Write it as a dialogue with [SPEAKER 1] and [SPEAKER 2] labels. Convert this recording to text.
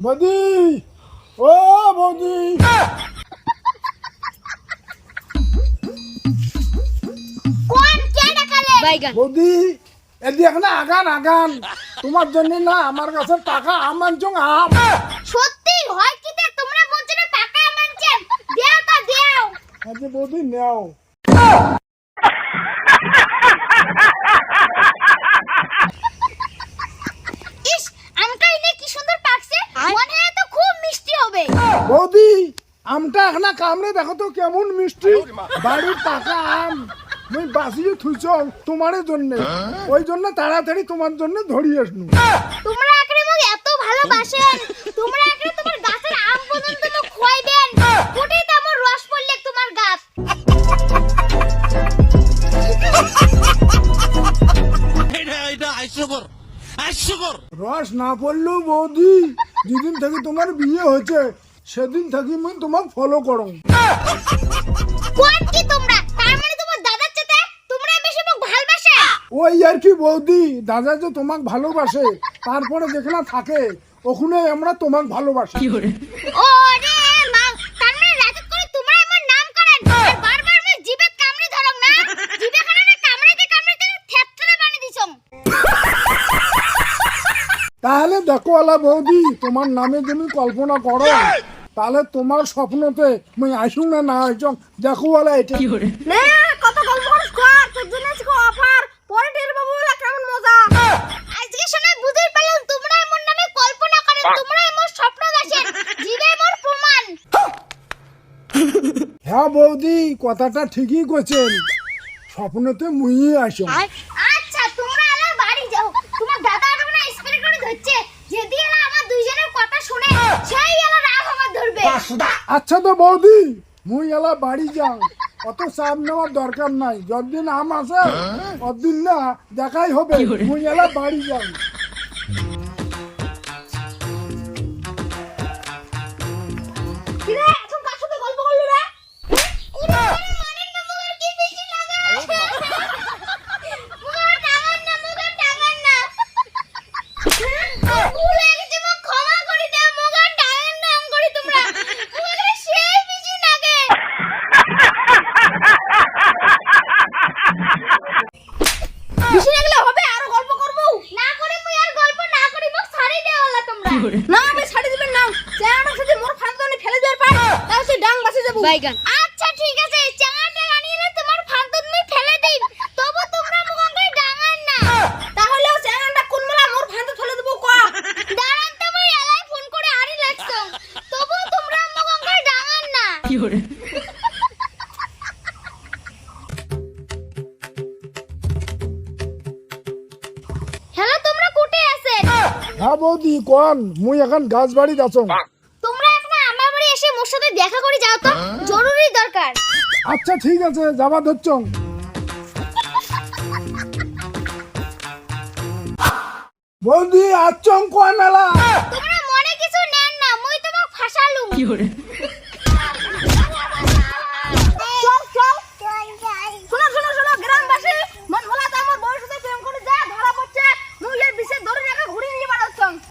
[SPEAKER 1] বৌদি ও বৌদি বৌদি এদিক না আগান আগান। তোমার জন্য না আমার কাছে টাকা আম আনছং আম।
[SPEAKER 2] সত্যি হয় কি তে তোমরা বলছো না টাকা মানছেন দেও তা দেও
[SPEAKER 1] আজকে বৌদি নেও
[SPEAKER 2] ইস আমটা ইনে কি সুন্দর পাকছে মনে হয় তো খুব মিষ্টি হবে
[SPEAKER 1] বৌদি আমটা এখন কামড়ে দেখো তো কেমন মিষ্টি। বাড়ির টাকা আম। মুই বাসিয়ে থুইছ তোমার জন্য। ওই জন্য তাড়াতাড়ি তোমার জন্য ধরিয়ে আসনু।
[SPEAKER 2] তোমরা একরে মোক এত ভালোবাসেন। তোমরা একরে তোমার গাছের আম পর্যন্ত মোক খোয়াইবেন। ফুটে তো আমার রস পড়লে তোমার গাছ।
[SPEAKER 3] এটা এটা হাস্যকর হাস্যকর
[SPEAKER 1] রস না পড়লেও বৌদি যেদিন থেকে তোমার বিয়ে হয়েছে সেদিন থাকি মুই তোমাক ফলো করো
[SPEAKER 2] কোন কি তোমরা? তার মানে তোমার দাদার চেতে তোমরা বেশি মোক ভালোবাসে?
[SPEAKER 1] ওই আর কি বৌদি দাদা যে তোমাক ভালোবাসে তারপরে যেখানে থাকে ওখানে আমরা তোমাক ভালোবাসি।
[SPEAKER 2] ও রে মা তার মানে রাজত করে তোমরা আমার নাম করেন। আর বারবার মই জিবে কামড়ে ধরং না? জিবে খানা না কামড়াতে কামড়াতে থেতরে বানি দিছং।
[SPEAKER 1] তাহলে দেখো আলা বৌদি তোমার নামে তুমি কল্পনা করো তাহলে তোমার স্বপ্নতে মুই আসুন না না আসুন দেখো আলা এটা।
[SPEAKER 2] নে কত গল্প করিস কর তোর জন্য আজকে অফার। পরে টের পাবো বলে কেমন মজা? আজকে শোনা বুঝতে পারলাম তোমরা এমন নামে কল্পনা করেন তোমরা এমন স্বপ্ন দেখেন জিবে মোর প্রমাণ।
[SPEAKER 1] হ্যাঁ বৌদি কথাটা ঠিকই কইছেন। স্বপ্নতে মুই আসো
[SPEAKER 2] আচ্ছা তোমরা আমার বাড়ি যাও। তোমার দাদা আমাকে না স্প্রে করে ধরছে।
[SPEAKER 1] আচ্ছা তো বৌদি মুই এলা বাড়ি যাও। অত চাপ নেওয়ার দরকার নাই। যতদিন আম আছে অতদিন না দেখাই হবে। মুই এলা বাড়ি যাও।
[SPEAKER 2] না আমি দিবেন চেহারা মোর ফেলে দেওয়ার পার তাহলে সে ডাং বাসে যাব।
[SPEAKER 4] বাইগান।
[SPEAKER 2] আচ্ছা ঠিক আছে আনিয়ে এলে তোমার ফাঁদনে ফেলে দিই। তবু তোমরা আমাকে ডাঙান না। তাহলে চেহারাটা কোন মেলা মোর ফাঁদে ফেলে দেবো ক দাঁড়ান তো এলাই ফোন করে আরি লাগছো। তবু তোমরা আমাকে ডাঙান না।
[SPEAKER 1] হ্যাঁ বৌদি কোন মুই এখন গাছ বাড়ি আছো
[SPEAKER 2] তোমরা এখন আমার বাড়ি এসে মোর সাথে দেখা করে যাও তো জরুরি দরকার।
[SPEAKER 1] আচ্ছা ঠিক আছে যাবা ধরছ। বৌদি আচং কোন মেলা
[SPEAKER 2] তোমরা মনে কিছু নেন না মুই তোমাক ফাঁসালু চল চল শোনো শোনো শোনো গ্রামবাসী মন ভোলা তো আমার বউয়ের সাথে প্রেম করে যা ধরা পড়ছে মুই এর বিশেষ ধরে রেখে ঘুরে নিয়ে বেড়াচ্ছং